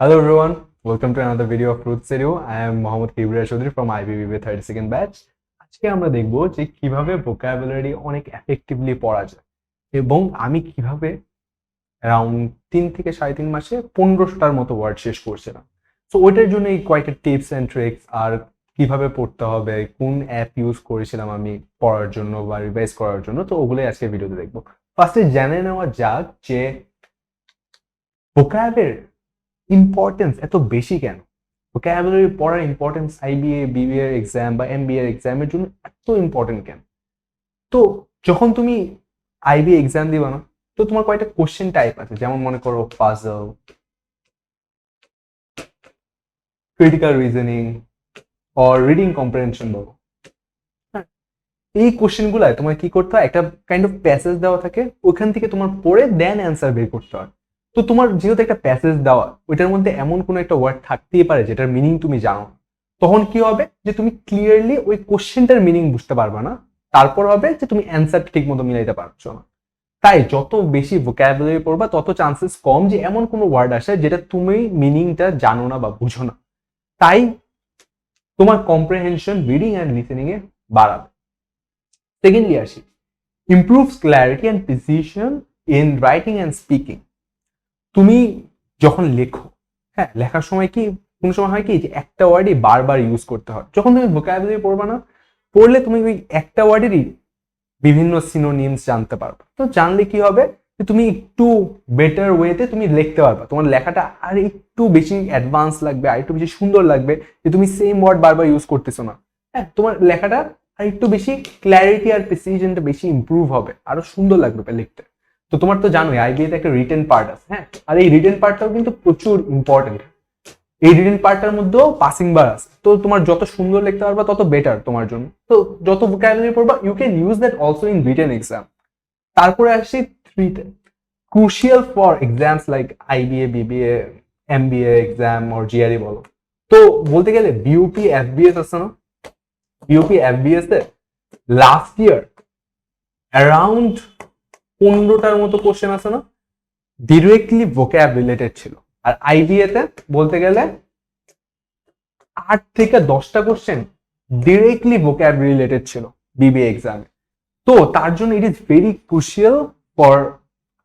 Hello everyone, welcome to another video of Fruit Serio. I am Mohammad Kibria Chaudhary from IBBB 32nd batch. আজকে আমরা দেখব যে কীভাবে vocabulary অনেক effectively পড়া যায় এবং আমি কীভাবে অ্যারাউন্ড তিন থেকে সাড়ে তিন মাসে পনেরোশোটার মতো ওয়ার্ড শেষ করছিলাম তো ওইটার জন্য এই কয়েকটা টিপস অ্যান্ড ট্রিক্স আর কীভাবে পড়তে হবে কোন অ্যাপ ইউজ করেছিলাম আমি পড়ার জন্য বা রিভাইজ করার জন্য তো ওগুলোই আজকে ভিডিওতে দেখব ফার্স্টে জেনে নেওয়া যাক যে ভোকাবের ইম্পর্টেন্স এত বেশি কেন? ভোকাবুলারি পড়ার ইম্পর্টেন্স আইবিএ বিবিএ এক্সাম বা এমবিএ এক্সামের জন্য এত ইম্পর্টেন্ট কেন? তো যখন তুমি আইবি এক্সাম দিবা না তো তোমার কয়েকটা কোশ্চেন টাইপ আছে। যেমন মনে করো puzzle critical reasoning or reading comprehension বলো। হ্যাঁ, এই কোশ্চেনগুলায় তোমার কি করতে হয়? একটা কাইন্ড অফ প্যাসেজ দেওয়া থাকে ওখান থেকে তোমার পড়ে দেন অ্যান্সার বের করতে হয়। তো তোমার যেহেতু একটা প্যাসেজ দেওয়া, ওইটার মধ্যে এমন কোনো একটা ওয়ার্ড থাকতেই পারে যেটার মিনিং তুমি জানো। তখন কি হবে? যে তুমি ক্লিয়ারলি ওই কোশ্চেনটার মিনিং বুঝতে পারবে না। তারপর হবে যে তুমি অ্যান্সার ঠিক মতো মিলাইতে পারছ না। তাই যত বেশি ভোক্যাবুলারি পড়বা, তত চান্সেস কম যে এমন কোনো ওয়ার্ড আসে যেটা তুমি মিনিংটা জানো না বা বুঝো না। তাই তোমার কম্প্রিহেনশন রিডিং অ্যান্ড লিসেনিং এ বাড়াবে। সেকেন্ডলি আসি। Improves clarity and precision in writing and speaking তুমি যখন লেখো হ্যাঁ লেখার সময় কি, কোনো সময় হয় কি যে একটা ওয়ার্ডই বারবার ইউজ করতে হয়। যখন তুমি ভোকাবুলারি পড়বা না, পড়লে তুমি ওই একটা ওয়ার্ডেরই বিভিন্ন সিনোনিমস জানতে পারবে। তো জানলে কি হবে যে তুমি একটু বেটার ওয়েতে তুমি লিখতে পারবা। তোমার লেখাটা আর একটু বেশি অ্যাডভান্স লাগবে, আর একটু বেশি সুন্দর লাগবে যে তুমি সেম ওয়ার্ড বারবার ইউজ করতেছো না। হ্যাঁ তোমার লেখাটা আর একটু বেশি ক্ল্যারিটি আর প্রিসিশনটা বেশি ইমপ্রুভ হবে, আরও সুন্দর লাগবে লিখতে। তো তোমার তো জানোই আইবিএতে একটা রিটেন পার্ট আছে হ্যাঁ? আর এই রিটেন পার্টটাও কিন্তু প্রচুর ইম্পর্টেন্ট এই রিটেন পার্টটার মধ্যেও পাসিং বার আছে। তো তোমার যত সুন্দর লিখতে পারবা, তত বেটার তোমার জন্য। তো যত ভোকাবুলারি পড়বা you can use that also in written exam তারপরে আসছি থ্রিতে crucial for exams like IBA BBA MBA exam or GRE বলো। তো বলতে গেলে বিউপি এফবিএস আছে না? বিউপি এফবিএস এ লাস্ট ইয়ার অ্যারাউন্ড পনেরোটার মতো কোশ্চেন আছে না? ডিরেক্টলি ভোক্যাব রিলেটেড ছিল। আর আইবিএ তে বলতে গেলে আট থেকে দশটা কোশ্চেন ডিরেক্টলি ভোক্যাব রিলেটেড ছিল বিবিএ এক্সামে তো তার জন্য it is very crucial for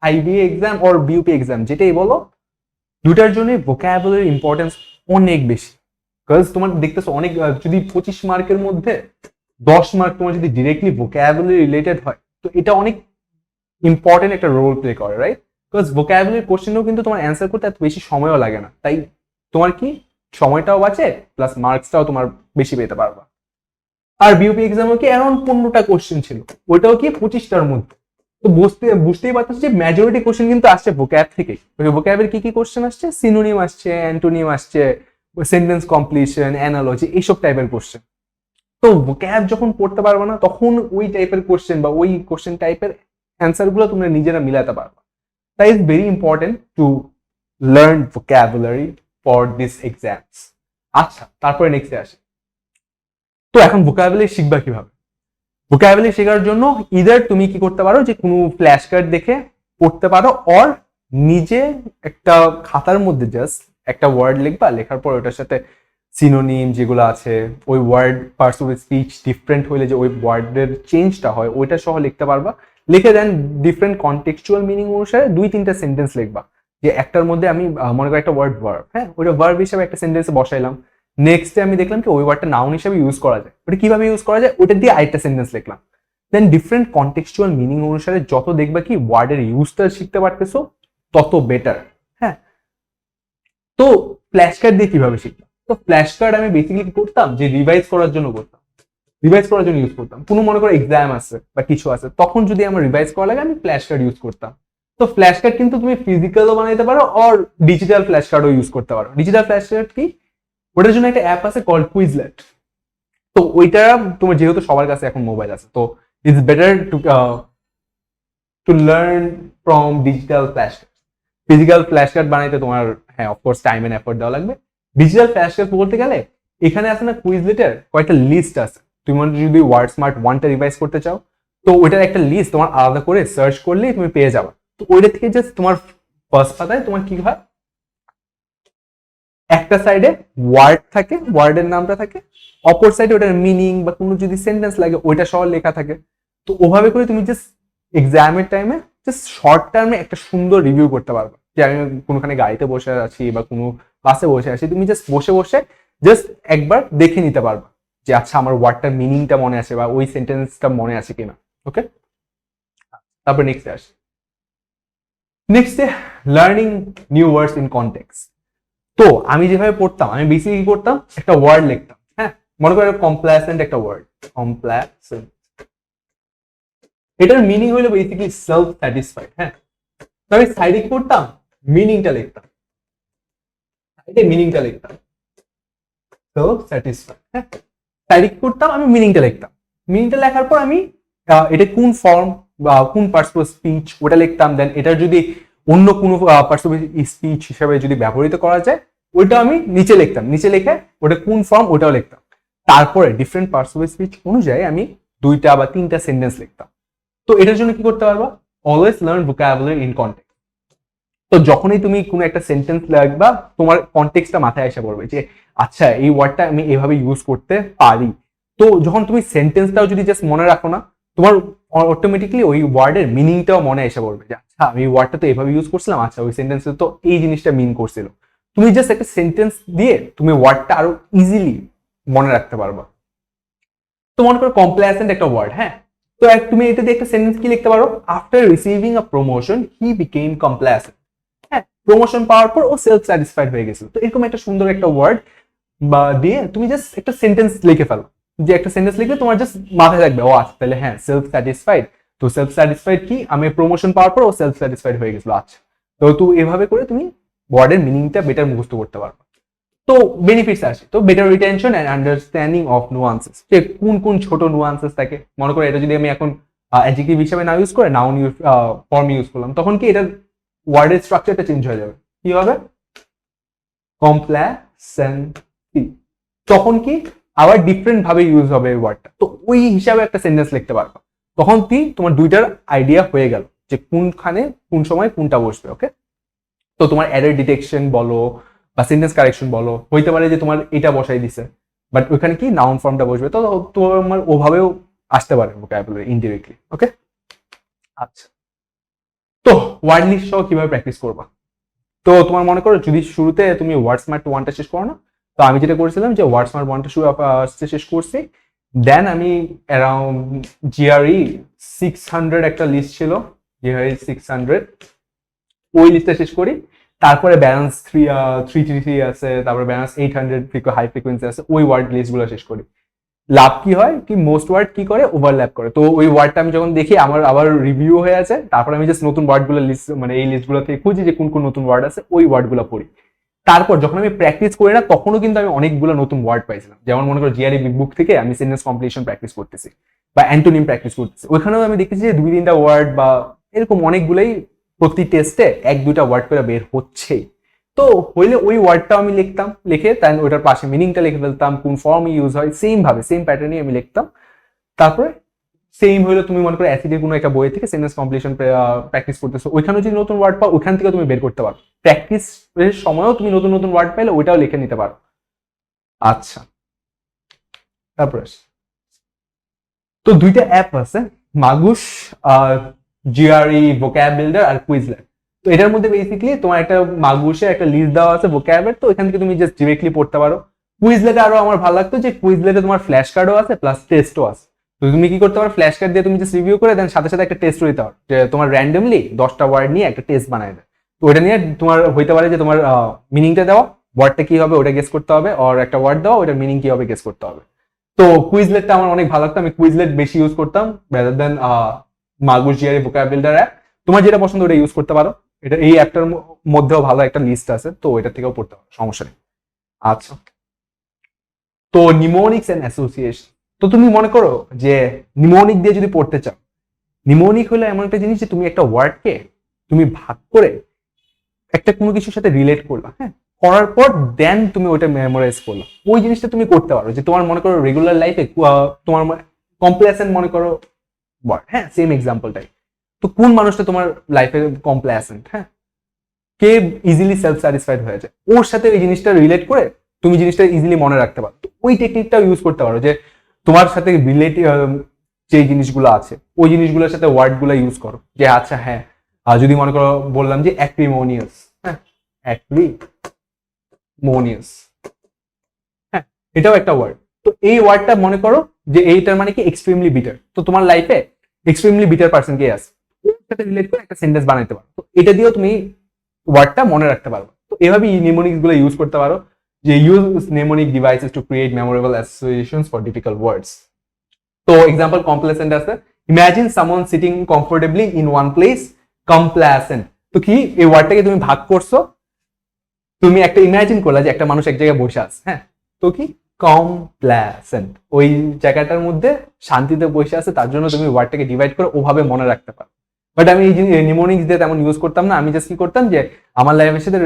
IBA exam or BUP exam যেটাই বলো, দুটার জন্য ভোক্যাবুলারি ইম্পর্টেন্স অনেক বেশি। বিকজ তোমার দেখতেছো অনেক যদি পঁচিশ মার্কের মধ্যে দশ মার্ক তোমার যদি ডিরেক্টলি ভোক্যাবুলারি রিলেটেড হয়, তো এটা অনেক ইম্পর্টেন্ট একটা রোল প্লে করে রাইট বিকজ ভোকাবুলারি কোশ্চেনও কিন্তু তোমার অ্যান্সার করতে এত বেশি সময়ও লাগে না। তাই তোমার কি? সময়টাও বাঁচে প্লাস মার্কসটাও তোমার বেশি পেতে পারবা। আর বিউপি এক্সামও কি অ্যারাউন্ড পনেরোটা কোশ্চেন ছিল। ওইটাও কি পঁচিশটার মধ্যে। তো বুঝতে, বুঝতেই পারতেছি যে মেজরিটি কোশ্চেন কিন্তু আসছে ভোক্যাব থেকেই ভোক্যাবের কি কি কোশ্চেন আসছে? সিনোনিম আসছে অ্যান্টোনিম আসছে সেন্টেন্স কমপ্লিশন অ্যানালজি এইসব টাইপের কোশ্চেন তো ভোক্যাব যখন পড়তে পারবে না, তখন ওই টাইপের কোশ্চেন বা ওই কোশ্চেন টাইপের অ্যান্সারগুলো তোমরা নিজেরা মিলাতে পারবে। তাই is very important to learn vocabulary for this exams আচ্ছা তারপরে নেক্সটে আসে। তো এখন ভোক্যাবুলারি শিখবা কীভাবে? ভোক্যাবুলারি শেখার জন্য ইদার তুমি কি করতে পারো যে কোনো ফ্ল্যাশ কার্ড দেখে পড়তে পারো অর নিজে একটা খাতার মধ্যে জাস্ট একটা ওয়ার্ড লিখবা, লেখার পর ওটার সাথে সিনোনিম যেগুলো আছে, ওই word parts of speech different হইলে যে ওই ওয়ার্ডের চেঞ্জটা হয়, ওইটা সহ লিখতে পারবা। লিখে দেন ডিফারেন্ট কনটেক্সচুয়াল মিনিং অনুসারে দুই তিনটা সেন্টেন্স লিখবা। যে একটার মধ্যে আমি মনে করি একটা ওয়ার্ড ভার্ব হ্যাঁ? ওইটা ভার্ব হিসাবে একটা সেন্টেন্সে বসাইলাম। নেক্সটে আমি দেখলাম কি, ওই ওয়ার্ডটা নাউন হিসাবে ইউজ করা যায়। ওটা কীভাবে ইউজ করা যায়? ওটা দিয়ে আরেকটা সেন্টেন্স লিখলাম। দেন ডিফারেন্ট কনটেক্সচুয়াল মিনিং অনুসারে যত দেখবা কি ওয়ার্ডের ইউজটা শিখতে পারতেছো, তত বেটার হ্যাঁ? তো ফ্ল্যাশ কার্ড দিয়ে কীভাবে শিখতাম তো ফ্ল্যাশ কার্ড আমি বেসিক্যালি করতাম যে রিভাইজ করার জন্য করতাম। রিভাইজ করার জন্য ইউজ করতাম। কোনো মনে করো এক্সাম আছে বা কিছু আছে, তখন যদি আমার রিভাইজ করা লাগে, আমি ফ্ল্যাশ কার্ড ইউজ করতাম। তো ফ্ল্যাশ কার্ড কিন্তু তুমি ফিজিক্যালও বানাইতে পারো অর ডিজিটাল ফ্ল্যাশ কার্ডও ইউজ করতে পারো। ডিজিটাল ফ্ল্যাশ কার্ড কি? ওটার জন্য একটা অ্যাপ আছে কল কুইজলেট তো ওইটা তোমার যেহেতু সবার কাছে এখন মোবাইল আছে, তো it's better to to learn from digital flash card physical flash card বানাইতে তোমার হ্যাঁ অফকোর্স টাইম এন্ড এফোর্ট দেওয়া লাগবে। ডিজিটাল ফ্ল্যাশ কার্ড বলতে গেলে, এখানে আছে না কুইজলেটের কয়েকটা লিস্ট আছে। তুমি মনে যদি ওয়ার্ড স্মার্ট ওয়ানটা রিভাইজ করতে চাও, তো ওইটার একটা লিস্ট তোমার আলাদা করে সার্চ করলেই তুমি পেয়ে যাবে। তো ওইটা থেকে জাস্ট তোমার ফার্স্ট পাতায় তোমার কি হয়? একটা সাইডে ওয়ার্ড থাকে ওয়ার্ডের নামটা থাকে, অপর সাইডে ওটার মিনিং বা কোনো যদি সেন্টেন্স লাগে, ওইটা সহ লেখা থাকে। তো ওভাবে করে তুমি জাস্ট এক্সামের টাইমে জাস্ট শর্ট টার্মে একটা সুন্দর রিভিউ করতে পারবে। যে আমি কোনোখানে গাড়িতে বসে আছি বা কোনো বাসে বসে আছি, তুমি জাস্ট বসে বসে জাস্ট একবার দেখে নিতে পারবা। যে আচ্ছা আমার ওয়ার্ডটার মিনিংটা মনে আছে বা ওই সেন্টেন্সটা মনে আছে কিনা ওকে তারপর নেক্সটে আসি। নেক্সটে learning new words in context তো, আমি যেভাবে পড়তাম, আমি বেসিক্যালি কি করতাম? একটা ওয়ার্ড লিখতাম হ্যাঁ? মনে করো কমপ্লাসেন্ট একটা ওয়ার্ড কমপ্লাসেন্ট এটার মিনিং হলো বেসিক্যালি সেলফ স্যাটিসফাইড হ্যাঁ? তো আমি সাইডে কি করতাম? মিনিংটা লিখতাম। সাইডে মিনিংটা লিখতাম। সেলফ স্যাটিসফাইড হ্যাঁ? কি করতাম, আমি মিনিংটা লিখতাম। মিনিংটা লেখার পর আমি এটা কোন ফর্ম বা কোন পার্সপল স্পিচ ওটা লিখতাম। দেন এটা যদি অন্য কোনো পার্সপল স্পিচ হিসাবে যদি ব্যবহৃত করা যায়, ওইটা আমি নিচে লিখতাম। নিচে লিখে ওটা কোন ফর্ম ওটাও লিখতাম। তারপরে ডিফারেন্ট পার্সপল স্পিচ অনুযায়ী আমি দুইটা বা তিনটা সেন্টেন্স লিখতাম। তো এটার জন্য কি করতে পারবা? Always learn vocabulary in context তো যখনই তুমি কোনো একটা সেন্টেন্স লিখবা, তোমার কন্টেক্সটা মাথায় এসে পড়বে যে আচ্ছা এই ওয়ার্ডটা আমি এভাবে ইউজ করতে পারি। তো যখন তুমি সেন্টেন্সটাও যদি জাস্ট মনে রাখো না, তোমার অটোমেটিকলি ওই ওয়ার্ডের মিনিংটাও মনে এসে পড়বে যে আচ্ছা আমি ওয়ার্ডটা তো এভাবে ইউজ করছিলাম আচ্ছা ওই সেন্টেন্সে তো এই জিনিসটা মিন করছিল। তুমি জাস্ট একটা সেন্টেন্স দিয়ে তুমি ওয়ার্ডটা আরও ইজিলি মনে রাখতে পারবা। তো মনে করো কমপ্লেসেন্ট একটা ওয়ার্ড হ্যাঁ? তো তুমি এটা দিয়ে একটা সেন্টেন্স কি লিখতে পারো? After receiving a promotion he became complacent হ্যাঁ প্রমোশন পাওয়ার পর ও সেলফ স্যাটিসফাইড হয়ে গেছিল। তো এরকম একটা সুন্দর একটা ওয়ার্ড বা দিয়ে তুমি জাস্ট একটা সেন্টেন্স লিখে ফেলো। যে একটা সেন্টেন্স লিখলে তোমার জাস্ট মাথায় থাকবে, ও আচ্ছা তাহলে হ্যাঁ সেলফ স্যাটিসফাইড তো সেলফ স্যাটিসফাইড কি? আমি প্রমোশন পাওয়ার পর ও সেলফ স্যাটিসফাইড হয়ে গেছিল আচ্ছা। তো তো এভাবে করে তুমি ওয়ার্ডের মিনিংটা বেটার মুখস্থ করতে পারবে। তো বেনিফিটস আসে, তো better retention and understanding of nuances যে কোন কোন ছোট নুয়ান্সেস থাকে? মনে করো এটা যদি আমি এখন অ্যাডজেক্টিভ হিসেবে না ইউজ করে নাউন ইউজ ফর্ম ইউজ করলাম, তখন কি এটা ওয়ার্ডের স্ট্রাকচারটা চেঞ্জ হয়ে যাবে? কি হবে? কমপ্লেসেন্সি তখন কি আবার ডিফারেন্ট ভাবে ইউজ হবে এই ওয়ার্ডটা তো ওই হিসাবে একটা সেন্টেন্স লিখতে পারব। তখন কি তোমার দুইটার আইডিয়া হয়ে গেল যে কোনখানে কোন সময় কোনটা বসবে ওকে তো তোমার এরর ডিটেকশন বলো বা সেন্টেন্স কারেকশন বলো, হইতে পারে যে তোমার এটা বসাই দিছে বাট ওইখানে কি নাউন ফর্মটা বসবে, তো তোমার ওভাবেও আসতে পারে ভোকাবুলারি ইনডিরেক্টলি ওকে আচ্ছা। তো ওয়ার্ড লিস্ট সহ কীভাবে প্র্যাকটিস করবা? তো তোমার মনে করো যদি শুরুতে তুমি ওয়ার্ড স্মার্ট ওয়ানটা শেষ করো না তো আমি যেটা করেছিলাম যে ওয়ার্ড স্মার্ট ওয়ানটা শুরু শেষ করছি। দেন আমি অ্যারাউন্ড জিআরই সিক্স হান্ড্রেড একটা লিস্ট ছিল। জিআরই সিক্স হান্ড্রেড ওই লিস্টটা শেষ করি। তারপরে balance three three three three আছে, তারপরে balance eight hundred high frequency আছে, ওই ওয়ার্ড লিস্টগুলো শেষ করি। লাভ কি হয়? কি মোস্ট ওয়ার্ড কি করে? ওভারল্যাপ করে। তো ওই ওয়ার্ডটা আমি যখন দেখি, আমার আবার রিভিউ হয়ে আছে। তারপরে আমি জাস্ট নতুন ওয়ার্ডগুলো লিস্ট মানে এই লিস্টগুলো থেকে খুঁজি যে কোন কোন নতুন ওয়ার্ড আছে, ওই ওয়ার্ডগুলো পড়ি। তারপর যখন আমি প্র্যাকটিস করি না, তখনও কিন্তু আমি অনেকগুলো নতুন ওয়ার্ড পাইছিলাম। যেমন মনে করো জিআরই বিগ বুক থেকে আমি সেন্টেন্স কম্পিটিশন প্র্যাকটিস করতেছি বা অ্যান্টোনিম প্র্যাকটিস করতেছি। ওইখানেও আমি দেখেছি যে দুই তিনটা ওয়ার্ড বা এরকম অনেকগুলোই প্রতি টেস্টে এক দুইটা ওয়ার্ড করে বের হচ্ছেই। তো হইলে ওই ওয়ার্ডটাও আমি লিখতাম, লিখে তাই ওইটার পাশে মিনিংটা লিখে ফেলতাম, কোন ফর্ম ইউজ হয় সেম ভাবে সেম প্যাটার্নই আমি লিখতাম। তারপরে সেম হইল তুমি মনে করো অ্যাসিডের কোনো একটা বই থেকে সেন্টেন্স কমপ্লিশন প্র্যাকটিস করতেছো। ওইখানে যদি নতুন ওয়ার্ড পাও, ওইখান থেকে তুমি বের করতে পারো। প্র্যাকটিস এর সময়ও তুমি নতুন নতুন ওয়ার্ড পাইলে ওইটাও লিখে নিতে পারো। আচ্ছা। তারপরে তো দুইটা অ্যাপ আছে, মাগুস জিআরই ভোক্যাব বিল্ডার আর কুইজল্যাব তো এটার মধ্যে বেসিক্যালি তোমার একটা মাগুসে একটা লিস্ট দেওয়া আছে ভোক্যাবের তো এখান থেকে তুমি জাস্ট ডিরেক্টলি পড়তে পারো। কুইজলেটে আরও আমার ভালো লাগতো যে কুইজলেটে তোমার ফ্ল্যাশ কার্ডও আছে প্লাস টেস্টও আছে। তো তুমি কি করতে পারো? ফ্ল্যাশ কার্ড দিয়ে তুমি জাস্ট রিভিউ করে দেন সাথে সাথে একটা টেস্ট দিতে পারো যে তোমার র্যান্ডমলি দশটা ওয়ার্ড নিয়ে একটা টেস্ট বানায় দেয়। তো ওটা নিয়ে তোমার হইতে পারে যে তোমার মিনিংটা দেওয়া ওয়ার্ডটা কি হবে ওটা গেস করতে হবে আর একটা ওয়ার্ড দেওয়া ওটার মিনিং কি হবে গেস করতে হবে। তো কুইজলেটটা আমার অনেক ভালো লাগতো, আমি কুইজলেট বেশি ইউজ করতাম rather than Magoosh GRE vocab builder app তোমার যেটা পছন্দ ওটা ইউজ করতে পারো। এটা এই অ্যাপটার মধ্যেও ভালো একটা লিস্ট আছে, তো এটা থেকেও পড়তে পারো, সমস্যা নেই। আচ্ছা। তো নিমোনিক্স এন্ড অ্যাসোসিয়েশন তো তুমি মনে করো যে নিমোনিক দিয়ে যদি পড়তে চাও নিমোনিক হলো এমন একটা জিনিস যে তুমি একটা ওয়ার্ডকে তুমি ভাগ করে একটা কোনো কিছুর সাথে রিলেট করলা হ্যাঁ? করার পর দেন তুমি ওটা মেমোরাইজ করলা। ওই জিনিসটা তুমি করতে পারো যে তোমার মনে করো রেগুলার লাইফে তোমার কমপ্লেসেন্ট মনে করো ওয়ার্ড হ্যাঁ? সেম এক্সাম্পলটাই তো কোন মানুষটা তোমার লাইফে কমপ্লেসেন্ট হ্যাঁ? কে ইজিলি সেলফ স্যাটিসফাইড হয়ে যায়। ওর সাথে ওই জিনিসটা রিলেট করে তুমি জিনিসটা ইজিলি মনে রাখতে পারো। ওই টেকনিকটাও ইউজ করতে পারো যে তোমার সাথে রিলেটিভ যে জিনিসগুলো আছে, ওই জিনিসগুলোর সাথে ওয়ার্ডগুলো ইউজ করো। যে আচ্ছা হ্যাঁ আর যদি মনে করো বললাম যে অ্যাক্রিমোনিয়াস হ্যাঁ অ্যাক্রিমোনিয়াস হ্যাঁ এটাও একটা ওয়ার্ড তো এই ওয়ার্ডটা মনে করো যে এইটার মানে কি এক্সট্রিমলি বিটার তো তোমার লাইফে এক্সট্রিমলি বিটার পার্সন কে আছে, ওর সাথে রিলেট করে একটা সেন্টেন্স বানাইতে পারো। তো এটা দিয়েও তুমি ওয়ার্ডটা মনে রাখতে পারবে তো এভাবে নিমোনিক্সগুলো ইউজ করতে পারো। যে use mnemonic devices to create memorable associations for difficult words তো এক্সাম্পল কমপ্লেসেন্ট আছে। Imagine someone sitting comfortably in one place complacent তো কি? এই ওয়ার্ডটাকে তুমি ভাগ করছ। তুমি একটা ইমাজিন করলা যে একটা মানুষ এক জায়গায় বসে আছে হ্যাঁ? তো কি? কমপ্লেসেন্ট ওই জায়গাটার মধ্যে শান্তিতে বসে আছে, তার জন্য তুমি ওয়ার্ডটাকে ডিভাইড করে ওভাবে মনে রাখতে পারো। বাট আমি এই নিমোনিক্স দিয়ে তেমন ইউজ করতাম না। আমি জাস্ট কি করতাম যে, আমার লাইফের সাথে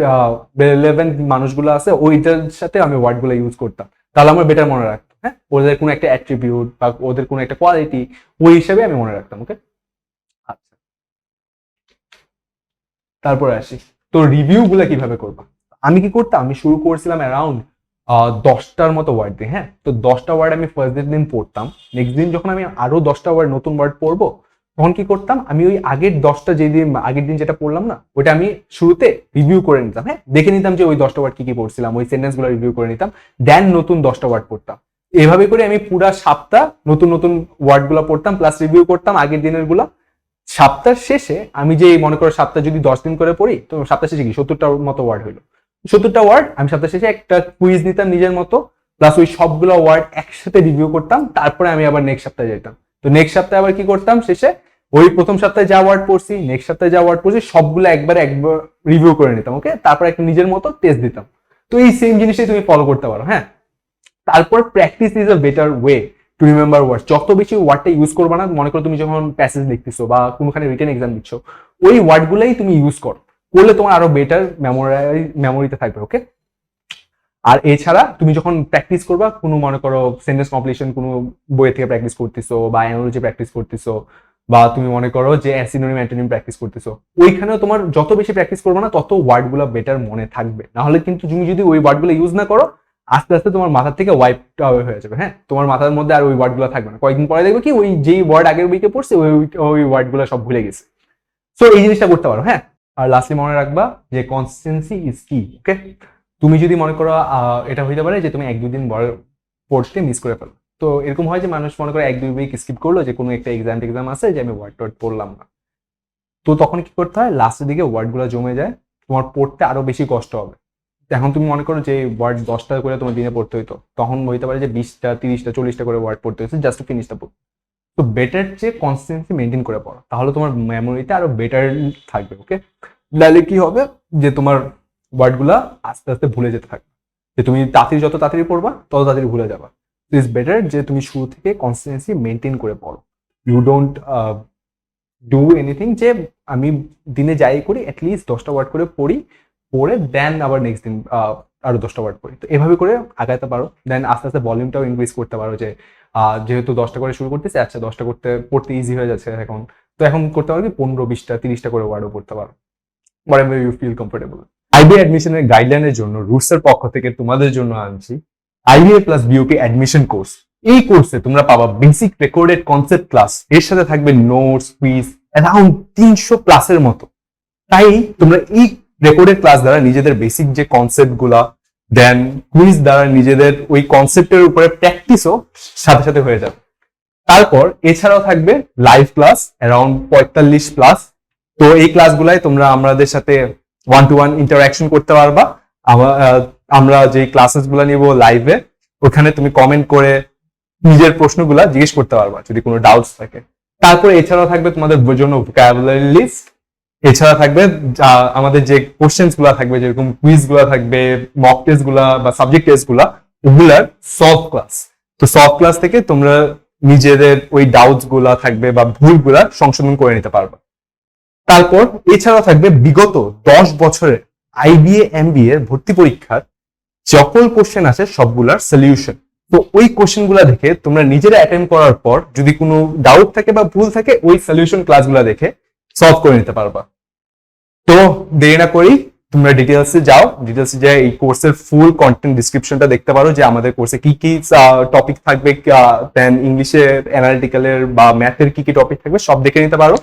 রিলেভেন্ট মানুষগুলো আছে, ওইটার সাথে আমি ওয়ার্ডগুলো ইউজ করতাম। তাহলে আমার বেটার মনে রাখতাম হ্যাঁ? ওদের কোনো একটা অ্যাট্রিবিউট বা ওদের কোনো একটা কোয়ালিটি ওই হিসাবে আমি মনে রাখতাম ওকে আচ্ছা। তারপরে আসি। তো রিভিউ গুলা কীভাবে করবা? আমি কি করতাম? আমি শুরু করছিলাম অ্যারাউন্ড দশটার মতো ওয়ার্ড দিয়ে হ্যাঁ? তো দশটা ওয়ার্ড আমি ফার্স্ট দিন পড়তাম। নেক্সট দিন যখন আমি আরও দশটা ওয়ার্ড নতুন ওয়ার্ড পড়ব তখন কি করতাম? আমি ওই আগের দশটা যে দিন, আগের দিন যেটা পড়লাম না ওটা আমি শুরুতে রিভিউ করে নিতাম হ্যাঁ? দেখে নিতাম যে ওই দশটা ওয়ার্ড কি কি পড়ছিলাম, ওই সেন্টেন্সগুলো রিভিউ করে নিতাম দেন নতুন দশটা ওয়ার্ড পড়তাম। এভাবে করে আমি পুরা সপ্তাহ নতুন নতুন ওয়ার্ডগুলো পড়তাম প্লাস রিভিউ করতাম আগের দিনেরগুলা। সপ্তাহ শেষে আমি যে মনে করো সপ্তাহ যদি দশ দিন করে পড়ি, তো সপ্তাহ শেষে কি? সত্তরটার মতো ওয়ার্ড হইল। সত্তরটা ওয়ার্ড আমি সপ্তাহ শেষে একটা কুইজ নিতাম নিজের মতো প্লাস ওই সবগুলো ওয়ার্ড একসাথে রিভিউ করতাম, তারপরে আমি আবার নেক্সট সপ্তাহে যেতাম তো নেক্সট সপ্তাহে আবার কি করতাম? শেষে ওই প্রথম সপ্তাহে যা ওয়ার্ড পড়ছি নেক্সট সপ্তাহে যা ওয়ার্ড পড়ছি, সবগুলো একবার একবার রিভিউ করে নিতাম ওকে তারপর একটা নিজের মতো টেস্ট দিতাম। তো এই সেম জিনিসটাই তুমি ফলো করতে পারো হ্যাঁ? তারপর practice is a better way to remember word যত বেশি ওয়ার্ডটা ইউজ করবে না, মনে করো তুমি যখন প্যাসেজ লিখতেছো বা কোনোখানে রিটেন এক্সাম দিচ্ছ, ওই ওয়ার্ডগুলোই তুমি ইউজ করো। করলে তোমার আরও বেটার মেমোরাই মেমোরিতে থাকবে ওকে আর এছাড়া তুমি যখন প্র্যাকটিস করবা, কোনো মনে করো সেন্টেন্স কমপ্লিশন কোনো বই থেকে প্র্যাকটিস করতেছো বা অ্যানোলজি প্র্যাকটিস করতেছো বা তুমি মনে করো যে অ্যাসিনোনিম অ্যান্টোনিম প্র্যাকটিস করতেছো, ওইখানেও তোমার যত বেশি প্র্যাকটিস করবে না, তত ওয়ার্ডগুলো বেটার মনে থাকবে। নাহলে কিন্তু তুমি যদি ওই ওয়ার্ডগুলো ইউজ না করো, আস্তে আস্তে তোমার মাথা থেকে ওয়াইপ আওয়ে হয়ে যাবে হ্যাঁ? তোমার মাথার মধ্যে আর ওই ওয়ার্ডগুলো থাকবে না। কয়েকদিন পরে দেখবে কি, ওই যেই ওয়ার্ড আগের উইকে পড়ছে, ওই ওই ওয়ার্ডগুলো সব ভুলে গেছে। সো এই জিনিসটা করতে পারো হ্যাঁ? আর লাস্টলি মনে রাখবা যে কনসিস্টেন্সি ইজ কি ওকে তুমি যদি মনে করো এটা হইতে পারে যে তুমি এক দুদিন পড়তে মিস করে ফেলো। তো এরকম হয় যে মানুষ মনে করে এক, দুই উইক স্কিপ করল যে কোনো একটা এক্সাম টেক্সাম আছে যে আমি ওয়ার্ড টোয়ার্ড পড়লাম না। তো তখন কি করতে হয়? লাস্টের দিকে ওয়ার্ডগুলো জমে যায়, তোমার পড়তে আরও বেশি কষ্ট হবে। এখন তুমি মনে করো যে ওয়ার্ড দশটা করে তোমার দিনে পড়তে হইতো, তখন হইতে পারে যে বিশটা তিরিশটা চল্লিশটা করে ওয়ার্ড পড়তে হয়েছে জাস্ট ফিনিশ দ্য বুক তো বেটার যে কনসিস্টেন্সি মেনটেন করে পড়ো, তাহলে তোমার মেমোরিতে আরও বেটার থাকবে ওকে তাহলে কি হবে? যে তোমার ওয়ার্ডগুলা আস্তে আস্তে ভুলে যেতে থাকবে। যে তুমি তাড়াতাড়ি যত তাড়াতাড়ি পড়বা, তত তাড়াতাড়ি ভুলে যাবা। ইটস বেটার যে তুমি শুরু থেকে কনসিস্টেন্সি মেনটেন করে পড়ো। ইউ ডোন্ট ডু এনিথিং যে আমি দিনে যাই করি অ্যাটলিস্ট দশটা ওয়ার্ড করে পড়ি পড়ে দেন আবার নেক্সট দিন আহ, আরও দশটা ওয়ার্ড পড়ি। তো এভাবে করে আগাতে পারো। দেন আস্তে আস্তে ভলিউমটাও ইনক্রিজ করতে পারো যে যেহেতু দশটা করে শুরু করতেছে আচ্ছা দশটা করতে পড়তে ইজি হয়ে যাচ্ছে এখন। তো এখন করতে পারো কি পনেরো বিশটা তিরিশটা করে ওয়ার্ডও পড়তে পারো। ইউ ফিল কমফোর্টেবল আইবি অ্যাডমিশনের গাইডলাইনের জন্য রুটসের পক্ষ থেকে তোমাদের জন্য আনছি। IBA plus BOP admission course এই কোর্সে তোমরা পাবা বেসিক রেকর্ডেড কনসেপ্ট ক্লাস এর সাথে থাকবে নোটস কুইজ অ্যারাউন্ড তিনশো প্লাসের মতো। তাই তোমরা এই রেকর্ডেড ক্লাস দ্বারা নিজেদের বেসিক যে কনসেপ্টগুলা দেন কুইজ দ্বারা নিজেদের ওই কনসেপ্টের উপরে প্র্যাকটিসও সাথে সাথে হয়ে যাবে। তারপর এছাড়াও থাকবে লাইভ ক্লাস অ্যারাউন্ড পঁয়তাল্লিশ প্লাস তো এই ক্লাসগুলাই তোমরা আমাদের সাথে ওয়ান টু ওয়ান ইন্টারাকশন করতে পারবা। আমা- আহ, আমরা যে ক্লাসেসগুলা নিব লাইভে ওখানে তুমি কমেন্ট করে নিজের প্রশ্নগুলা জিজ্ঞেস করতে পারবা, যদি কোনো ডাউটস থাকে। তারপরে এছাড়াও থাকবে তোমাদের জন্য ভোকাবুলারি লিস্ট এছাড়া থাকবে আমাদের যে কোশ্চেন্সগুলা থাকবে, যেরকম কুইজগুলা থাকবে মক টেস্টগুলা বা সাবজেক্ট টেস্টগুলা ওগুলার সলভ ক্লাস তো সলভ ক্লাস থেকে তোমরা নিজেদের ওই ডাউটসগুলা থাকবে বা ভুলগুলা সংশোধন করে নিতে পারবে। তারপর এছাড়া থাকবে বিগত দশ বছরের আইবিএ এমবিএ ভর্তি পরীক্ষার সকল কোশ্চেন আছে সবগুলার সলিউশন তো ওই কোশ্চেনগুলা দেখে তোমরা নিজেরা অ্যাটেম্প করার পর যদি কোনো ডাউট থাকে বা ভুল থাকে, ওই সলিউশন ক্লাসগুলা দেখে সলভ করে নিতে পারবা। তো দেরি না করি তোমরা ডিটেলসে যাও। ডিটেলসে যে এই কোর্সের ফুল কন্টেন্ট ডিসক্রিপশনটা দেখতে পারো যে আমাদের কোর্সে কি কি টপিক থাকবে দেন ইংলিশের অ্যানালিটিক্যালের বা ম্যাথের কি কি টপিক থাকবে সব দেখে নিতে পারো।